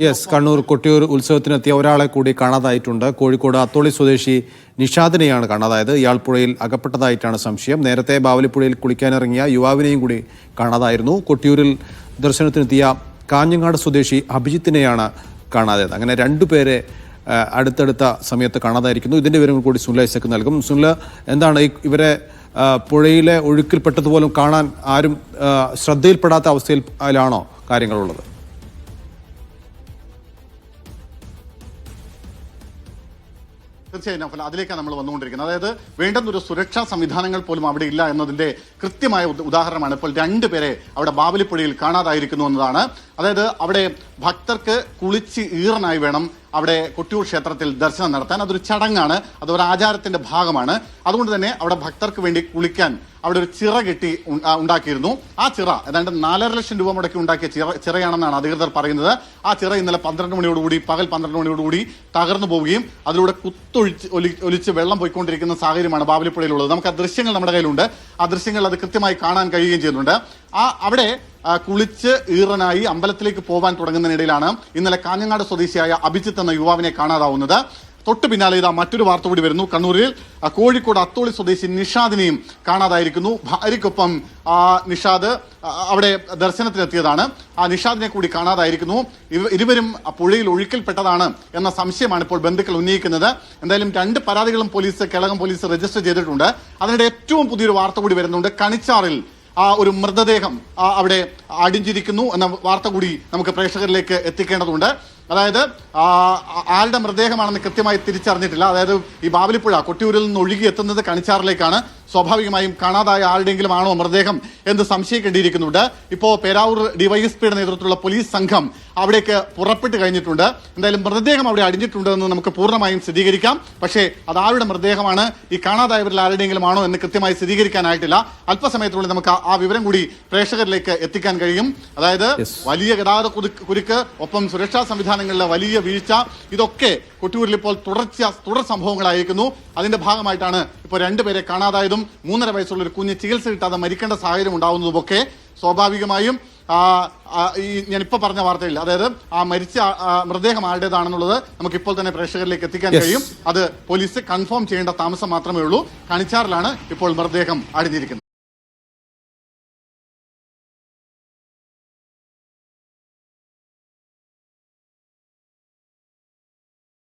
Yes Kannur Kottiyoor ഉത്സവത്തിനെത്തിയ ഒരാളെ കൂടി കാണാതായിട്ടുണ്ട്. കോഴിക്കോട് അത്തോളി സ്വദേശി നിഷാദിനെയാണ് കാണാതായത്. ഇയാൾ പുഴയിൽ അകപ്പെട്ടതായിട്ടാണ് സംശയം. നേരത്തെ ബാവലിപ്പുഴയിൽ കുളിക്കാനിറങ്ങിയ യുവാവിനെയും കൂടി കാണാതായിരുന്നു. കൊട്ടിയൂരിൽ ദർശനത്തിനെത്തിയ കാഞ്ഞങ്ങാട് സ്വദേശി അഭിജിത്തിനെയാണ് കാണാതായത്. അങ്ങനെ രണ്ടുപേരെ പേരെ അടുത്തടുത്ത സമയത്ത് കാണാതായിരിക്കുന്നു. ഇതിന്റെ വിവരങ്ങൾ കൂടി സുനില നൽകും. സുനില എന്താണ് ഇവരെ പുഴയിലെ ഒഴുക്കിൽപ്പെട്ടതുപോലും കാണാൻ ആരും ശ്രദ്ധയിൽപ്പെടാത്ത അവസ്ഥയിലാണോ കാര്യങ്ങളുള്ളത്? തീർച്ചയായും നൗഫൽ അതിലേക്കാണ് നമ്മൾ വന്നുകൊണ്ടിരിക്കുന്നത്. അതായത് വേണ്ടുന്നൊരു സുരക്ഷാ സംവിധാനങ്ങൾ പോലും അവിടെ ഇല്ല എന്നതിന്റെ കൃത്യമായ ഉദ- ഉദാഹരണമാണ് ഇപ്പോൾ രണ്ടുപേരെ അവിടെ ബാവലിപ്പുഴയിൽ കാണാതായിരിക്കുന്നു എന്നതാണ്. അതായത് അവിടെ ഭക്തർക്ക് കുളിച്ച് ഈറനായി വേണം അവിടെ കൊട്ടിയൂർ ക്ഷേത്രത്തിൽ ദർശനം നടത്താൻ. അതൊരു ചടങ്ങാണ്. അതൊരു ആചാരത്തിന്റെ ഭാഗമാണ്. അതുകൊണ്ട് തന്നെ അവിടെ ഭക്തർക്ക് വേണ്ടി കുളിക്കാൻ അവിടെ ഒരു ചിറ കെട്ടി ഉണ്ടാക്കിയിരുന്നു. ആ ചിറ ഏതാണ്ട് നാലര ലക്ഷം രൂപ മുടക്കി ഉണ്ടാക്കിയ ചിറ ചിറയാണെന്നാണ് അധികൃതർ പറയുന്നത്. ആ ചിറ ഇന്നലെ പന്ത്രണ്ട് മണിയോടുകൂടി പകൽ പന്ത്രണ്ട് മണിയോടുകൂടി തകർന്നു പോവുകയും അതിലൂടെ കുത്തൊഴിച്ച് ഒലി- ഒലിച്ച് വെള്ളം പോയിക്കൊണ്ടിരിക്കുന്ന സാഹചര്യമാണ് ബാവലിപ്പുഴയിലുള്ളത് നമുക്ക് ആ ദൃശ്യങ്ങൾ നമ്മുടെ കയ്യിലുണ്ട്. ആ ദൃശ്യങ്ങൾ അത് കൃത്യമായി കാണാൻ കഴിയുകയും ചെയ്യുന്നുണ്ട്. ആ അവിടെ കുളിച്ച് ഈറനായി അമ്പലത്തിലേക്ക് പോകാൻ തുടങ്ങുന്നതിനിടയിലാണ് ഇന്നലെ കാഞ്ഞങ്ങാട് സ്വദേശിയായ അഭിജിത്ത് എന്ന യുവാവിനെ കാണാതാവുന്നത്. തൊട്ടു പിന്നാലെ ഇതാ മറ്റൊരു വാർത്ത കൂടി വരുന്നു. കണ്ണൂരിൽ കോഴിക്കോട് അത്തോളി സ്വദേശി നിഷാദിനെയും കാണാതായിരിക്കുന്നു. ഭാര്യയ്ക്കൊപ്പം ആ, നിഷാദ് അവിടെ ദർശനത്തിനെത്തിയതാണ്. ആ നിഷാദിനെ കൂടി കാണാതായിരിക്കുന്നു. ഇരുവരും പുഴയിൽ ഒഴുക്കിൽപ്പെട്ടതാണ് എന്ന സംശയമാണ് ഇപ്പോൾ ബന്ധുക്കൾ ഉന്നയിക്കുന്നത്. എന്തായാലും രണ്ട് പരാതികളും പോലീസ് കേളകം പോലീസ് രജിസ്റ്റർ ചെയ്തിട്ടുണ്ട്. അതിനിടെ ഏറ്റവും പുതിയൊരു വാർത്ത കൂടി വരുന്നുണ്ട്. കണിച്ചാറിൽ ആ ഒരു മൃതദേഹം അവിടെ അടിഞ്ഞിരിക്കുന്നു എന്ന വാർത്ത കൂടി നമുക്ക് പ്രേക്ഷകരിലേക്ക് എത്തിക്കേണ്ടതുണ്ട്. അതായത് ആളുടെ മൃതദേഹമാണെന്ന് കൃത്യമായി തിരിച്ചറിഞ്ഞിട്ടില്ല. അതായത് ഈ ബാവലിപ്പുഴ കൊട്ടിയൂരിൽ നിന്ന് ഒഴുകി എത്തുന്നത് കണിച്ചാറിലേക്കാണ്. സ്വാഭാവികമായും കാണാതായ ആരുടെയെങ്കിലും ആണോ മൃതദേഹം എന്ന് സംശയിക്കേണ്ടിയിരിക്കുന്നുണ്ട്. ഇപ്പോൾ പേരാവൂർ ഡിവൈഎസ്പിയുടെ നേതൃത്വത്തിലുള്ള പോലീസ് സംഘം അവിടേക്ക് പുറപ്പെട്ട് കഴിഞ്ഞിട്ടുണ്ട്. എന്തായാലും മൃതദേഹം അവിടെ അടിഞ്ഞിട്ടുണ്ടെന്ന് നമുക്ക് പൂർണമായും സ്ഥിരീകരിക്കാം. പക്ഷേ അത് ആരുടെ മൃതദേഹമാണ്? ഈ കാണാതായവരിൽ ആരുടെയെങ്കിലും ആണോ എന്ന് കൃത്യമായി സ്ഥിരീകരിക്കാനായിട്ടില്ല. അല്പസമയത്തിനുള്ളിൽ നമുക്ക് ആ- വിവരം കൂടി പ്രേക്ഷകരിലേക്ക് എത്തിക്കാൻ കഴിയും. അതായത് വലിയ ഗതാഗത കുരുക്ക് ഒപ്പം സുരക്ഷാ സംവിധാനങ്ങളിലെ വലിയ വീഴ്ച. ഇതൊക്കെ കൊട്ടിയൂരിൽ ഇപ്പോൾ തുടർച്ച തുടർ സംഭവങ്ങളായിരിക്കുന്നു. അതിന്റെ ഭാഗമായിട്ടാണ് ഇപ്പോൾ രണ്ടുപേരെ കാണാതായതും മൂന്നര വയസ്സുള്ള ഒരു കുഞ്ഞ് ചികിത്സ കിട്ടാതെ മരിക്കേണ്ട സാഹചര്യം ഉണ്ടാവുന്നതുമൊക്കെ സ്വാഭാവികമായും. ഈ ഞാനിപ്പോൾ പറഞ്ഞ വാർത്തയിൽ അതായത് ആ മരിച്ച മൃതദേഹം ആരുടേതാണെന്നുള്ളത് നമുക്ക് ഇപ്പോൾ തന്നെ പ്രേക്ഷകരിലേക്ക് എത്തിക്കാൻ. കഴിയും. അത് പോലീസ് കൺഫേം ചെയ്യേണ്ട താമസം മാത്രമേ ഉള്ളൂ. കണിച്ചാറിലാണ് ഇപ്പോൾ മൃതദേഹം അടിഞ്ഞിരിക്കുന്നത്.